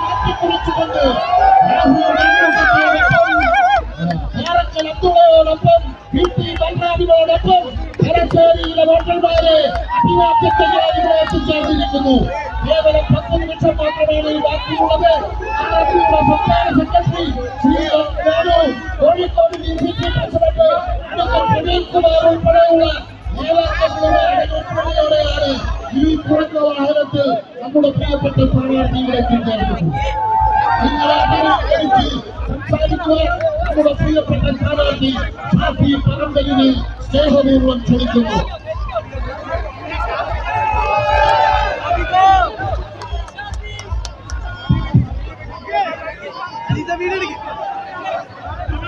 മാറ്റിക്കുറിച്ചുകൊണ്ട് Parakkal അബ്ദുള്ളയോടൊപ്പം P T ബൽറാമിനോടൊപ്പം തലശ്ശേരിയിലെ വോട്ടർമാരെ അഭിവാദ്യം ചെയ്യാൻ ഇവിടെ എത്തിച്ചേർന്നിരിക്കുന്നു കേവലം പ്രസിഡന്റ് അഡ്വക്കേറ്റ് പ്രവീൺ കുമാർ ഉൾപ്പെടെയുള്ള നേതാക്കളുടെ അടങ്ങുന്നതോടെയാണ് ഈ കുറഞ്ഞ വാഹനത്തിൽ നമ്മുടെ പ്രിയപ്പെട്ട സ്ഥാനാർത്ഥി ഇവിടെ എത്തിച്ചേർന്നത് നിങ്ങളെ അഭിനന്ദിച്ച് സംസാരിക്കുവാൻ നമ്മുടെ പ്രിയപ്പെട്ട സ്ഥാനാർത്ഥി ഷാഫി പറമ്പലിനെ സ്നേഹപൂർവ്വം ക്ഷണിക്കുന്നു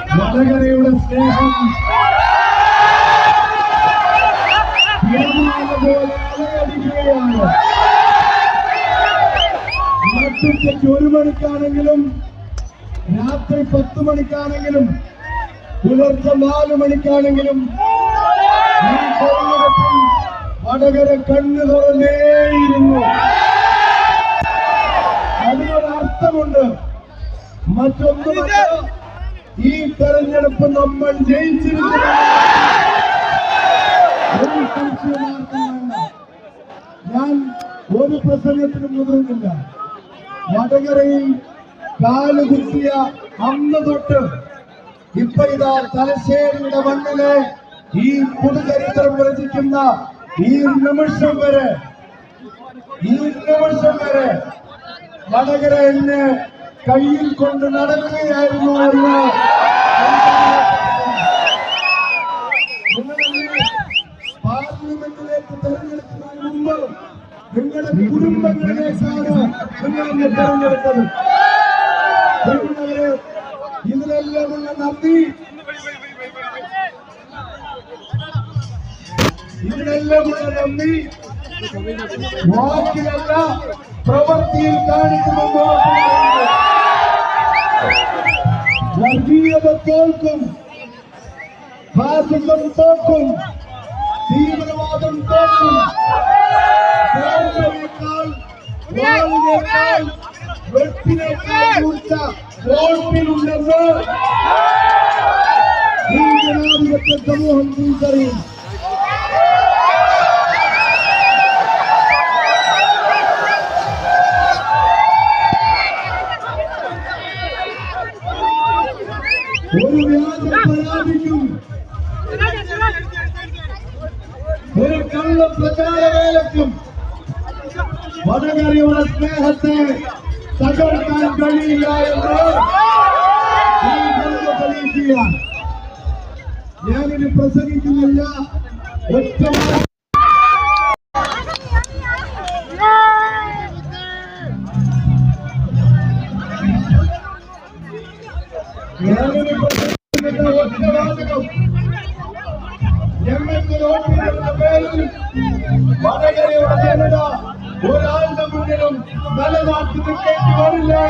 വടകരയുടെ സ്നേഹം. അലയടിക്കുകയാണ് ഒരു മണിക്കാണെങ്കിലും രാത്രി പത്ത് മണിക്കാണെങ്കിലും പുലർച്ചെ നാല് മണിക്കാണെങ്കിലും ഈ വടകര കണ്ണു തുറന്നേയിരുന്നു. അതിനൊരു അർത്ഥമുണ്ട് മറ്റൊന്നുമല്ല ഈ തെരഞ്ഞെടുപ്പ് നമ്മൾ ജയിച്ചിരിക്കുന്നു. ഞാൻ ഒരു പ്രസംഗത്തിനും മുതിർന്നില്ല. വടകരയിൽ കാലുകുത്തിയ അന്ന് തൊട്ട് ഇപ്പൊ ഇതാ തലശ്ശേരിയുടെ മണ്ണിലെ ഈ പുതുചരിത്രം രചിക്കുന്ന ഈ നിമിഷം വരെ ഈ നിമിഷം വരെ വടകര എന്നെ കയ്യിൽ കൊണ്ട് നടക്കുകയായിരുന്നു എന്ന് പാർലമെന്റിലേക്ക് തെരഞ്ഞെടുക്കുന്നതിന് മുമ്പ് നിങ്ങളുടെ കുടുംബങ്ങളിലേക്കാണ് നിങ്ങളെന്നെ തെരഞ്ഞെടുത്തത് പ്രിയമുള്ളവരെ, ഇതിനെല്ലാമുള്ള നന്ദി ഇതിനെല്ലാമുള്ള നന്ദി വാക്കിലല്ല പ്രവൃത്തിയിൽ കാണിക്കുമെന്ന് جييي بچالڪو فاسڪن توڪن دي بروادن توڪن وارن کال وارن کال ورٿين کي دورتا ورٿين اندر س ڀي جنادي وقت جو هم ڏيڙي തിരിച്ചറിയും ഒരു വ്യാജ പരാതിക്കും ഒരു കള്ള പ്രചാരവേലക്കും വടകരയുടെ സ്നേഹത്തെ തകർക്കാൻ കഴിയില്ല എന്ന് ഈ ജനത തെളിയിക്കുകയാണ് ഞാനിനി പ്രസംഗിക്കുന്നില്ല ഒറ്റ ഞാനിനി இங்கு நோக்கியிருந்த வேளையில் வடகரை வளர்ந்தா ஒரு ஆழ்ந்த முன்னிலும் நல்லதாக்கு விக்கெட் வரவில்லை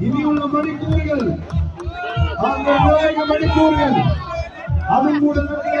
இனி உள்ள மணிக்கூறுகள் அந்த நாயக மணிக்கூறுகள் அது கூட நிறைய